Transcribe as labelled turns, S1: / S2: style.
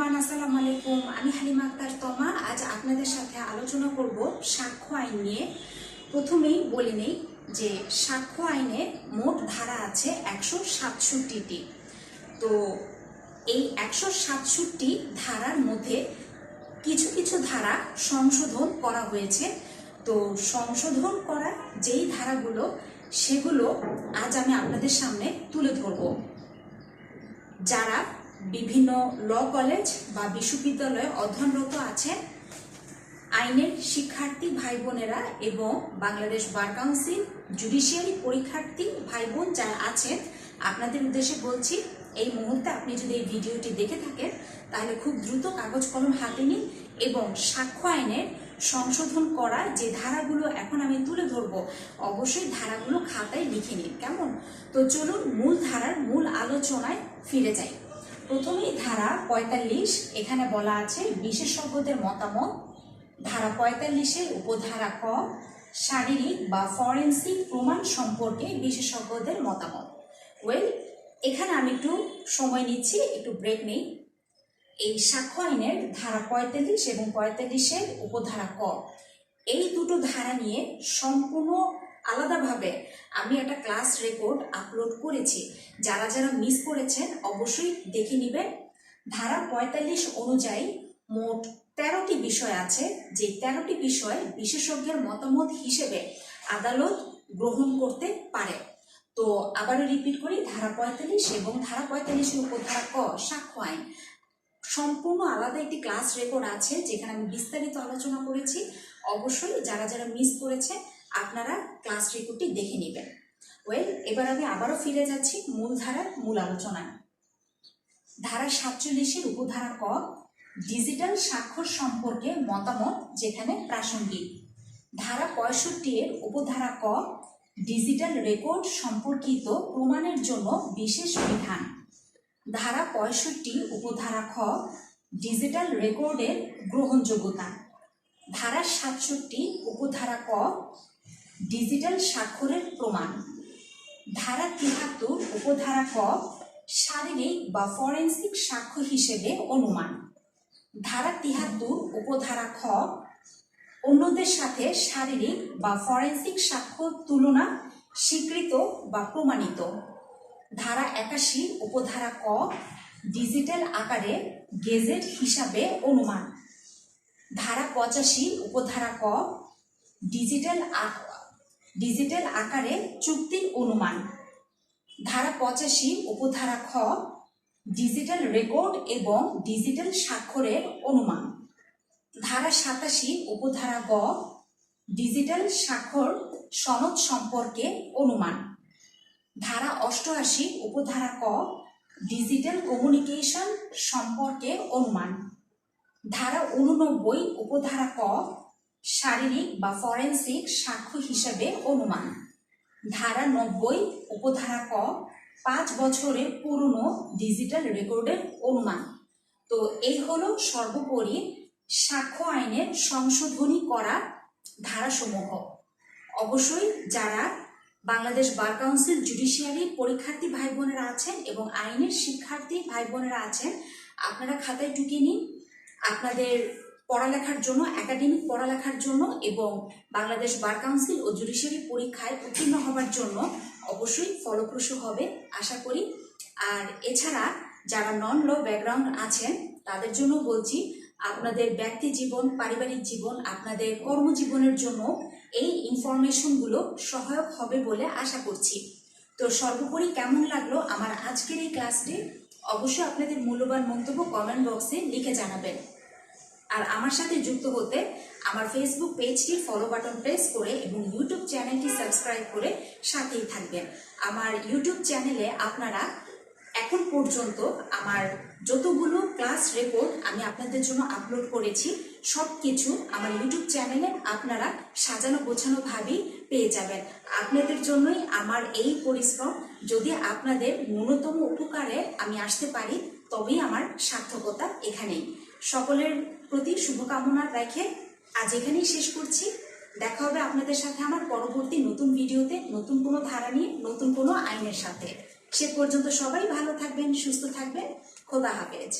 S1: Everyone আসসালামু আলাইকুম। আমি হালিমা আক্তার তমা। আজ আপনাদের সাথে আলোচনা করব সাক্ষ্য আইন নিয়ে। প্রথমেই বলে নেই যে সাক্ষ্য আইনে মোট ধারা আছে একশো সাতষট্টিটি। তো এই একশো সাতষট্টি ধারার মধ্যে কিছু কিছু ধারা সংশোধন করা হয়েছে। তো সংশোধন করা যেই ধারাগুলো, সেগুলো আজ আমি আপনাদের সামনে তুলে ধরবো। যারা বিভিন্ন ল কলেজ বা বিশ্ববিদ্যালয়ে অধ্যয়নরত আছেন আইনের শিক্ষার্থী ভাই বোনেরা এবং বাংলাদেশ বার কাউন্সিল জুডিশিয়ারি পরীক্ষার্থী ভাই বোন যারা আছেন, আপনাদের উদ্দেশ্যে বলছি, এই মুহূর্তে আপনি যদি এই ভিডিওটি দেখে থাকেন, তাহলে খুব দ্রুত কাগজ কলম হাতে নিন এবং সাক্ষ্য আইনের সংশোধন করা যে ধারাগুলো এখন আমি তুলে ধরবো, অবশ্যই ধারাগুলো খাতায় লিখে নিন। কেমন? তো চলুন মূল ধারার মূল আলোচনায় ফিরে যাই। প্রথমেই ধারা পঁয়তাল্লিশ, এখানে বলা আছে বিশেষজ্ঞদের মতামত। ধারা পঁয়তাল্লিশের উপধারা ক, শারীরিক বা ফরেন্সিক প্রমাণ সম্পর্কে বিশেষজ্ঞদের মতামত। ওয়েল, এখানে আমি একটু সময় নিচ্ছি, একটু ব্রেক নেই। এই সাক্ষ্য আইনের ধারা পঁয়তাল্লিশ এবং পঁয়তাল্লিশের উপধারা ক, এই দুটো ধারা নিয়ে সম্পূর্ণ আলাদাভাবে আমি একটা ক্লাস রেকর্ড আপলোড করেছি। যারা যারা মিস করেছেন অবশ্যই দেখে নেবেন। ধারা পঁয়তাল্লিশ অনুযায়ী মোট তেরোটি বিষয় আছে। যে তেরোটি বিষয় বিশেষজ্ঞের মতামত হিসেবে আদালত গ্রহণ করতে পারে। তো আবারও রিপিট করি, ধারা পঁয়তাল্লিশ এবং ধারা পঁয়তাল্লিশের উপর ধারা ক, সাক্ষ্য আইন। সম্পূর্ণ আলাদা একটি ক্লাস রেকর্ড আছে, যেখানে আমি বিস্তারিত আলোচনা করেছি। অবশ্যই যারা যারা মিস করেছে আপনারা ক্লাস রেকর্ডটি দেখে নেবেন। ওয়েল এবার আমি আবারও ফিরে যাচ্ছি মূল ধারার মূল আলোচনায়। ধারা সাতচল্লিশের উপধারা ক ডিজিটাল স্বাক্ষর সম্পর্কে মতামত যেখানে প্রাসঙ্গিক। ধারা পঁয়ষট্টি এর উপধারা ক ডিজিটাল রেকর্ড সম্পর্কিত প্রমাণের জন্য বিশেষ বিধান। ধারা পঁয়ষট্টি উপধারা খ ডিজিটাল রেকর্ডের গ্রহণযোগ্যতা। ধারা সাতষট্টি উপধারা ক ডিজিটাল স্বাক্ষরের প্রমাণ। ধারা তিহাত্তর, উপধারা ক, শারীরিক বা ফরেন্সিক সাক্ষ্য হিসেবে অনুমান। ধারা তিহাত্তর, উপধারা খ, অন্যদের সাথে শারীরিক বা ফরেন্সিক সাক্ষ্য তুলনা স্বীকৃত বা প্রমাণিত। ধারা একাশি, উপধারা ক, ডিজিটাল আকারে গেজেট হিসাবে অনুমান। ধারা পঁচাশি, উপধারা ক, ডিজিটাল ডিজিটাল আকারে চুক্তির অনুমান। ধারা পঁচাশি, উপধারা খ, ডিজিটাল রেকর্ড এবং ডিজিটাল স্বাক্ষরের অনুমান। ধারা সাতাশি, উপধারা গ, ডিজিটাল স্বাক্ষর সনদ সম্পর্কে অনুমান। ধারা অষ্টআশি, উপধারা ক, ডিজিটাল কমিউনিকেশন সম্পর্কে অনুমান। ধারা উননব্বই উপধারা ক শারীরিক বা ফরেন্সিক সাক্ষ্য হিসাবে অনুমান। ধারা নব্বই, উপধারা ক, পাঁচ বছরের পুরনো ডিজিটাল রেকর্ডের অনুমান। তো এই হলো সর্বোপরি সাক্ষ্য আইনের সংশোধনী করা ধারাসমূহ। অবশ্যই যারা বাংলাদেশ বার কাউন্সিল জুডিশিয়ারি পরীক্ষার্থী ভাই বোনেরা আছেন এবং আইনের শিক্ষার্থী ভাই বোনেরা আছেন, আপনারা খাতায় টুকিয়ে নিন। আপনাদের পড়ালেখার জন্য একাডেমিক পড়ালেখার জন্য এবং বাংলাদেশ বার কাউন্সিল ও জুডিশিয়ারি পরীক্ষায় উত্তীর্ণ হবার জন্য অবশ্যই ফলপ্রসূ হবে, আশা করি। আর এছাড়া যারা নন ল ব্যাকগ্রাউন্ড আছেন, তাদের জন্য বলছি, আপনাদের ব্যক্তি জীবন, পারিবারিক জীবন, আপনাদের কর্মজীবনের জন্য এই ইনফরমেশনগুলো সহায়ক হবে বলে আশা করছি। তো সর্বোপরি কেমন লাগল আমার আজকের এই ক্লাসটি অবশ্যই আপনাদের মূল্যবান মন্তব্য কমেন্ট বক্সে লিখে জানাবেন। আর আমার সাথে যুক্ত হতে আমার ফেসবুক পেজটি ফলো বাটন প্রেস করে এবং ইউটিউব চ্যানেলটি সাবস্ক্রাইব করে সাথেই থাকবেন। আমার ইউটিউব চ্যানেলে আপনারা এখন পর্যন্ত আমার যতগুলো ক্লাস রেকর্ড আমি আপনাদের জন্য আপলোড করেছি সব কিছু আমার ইউটিউব চ্যানেলে আপনারা সাজানো গোছানো ভাবেই পেয়ে যাবেন। আপনাদের জন্যই আমার এই পরিশ্রম, যদি আপনাদের ন্যূনতম উপকারে আমি আসতে পারি, তবেই আমার সার্থকতা এখানেই। সকলের প্রতি শুভকামনা রেখে আজ এখানেই শেষ করছি। দেখা হবে আপনাদের সাথে আমার পরবর্তী নতুন ভিডিওতে, নতুন কোনো ধারা নিয়ে, নতুন কোনো আইনের সাথে। সে পর্যন্ত সবাই ভালো থাকবেন, সুস্থ থাকবেন। খোদা হাফেজ।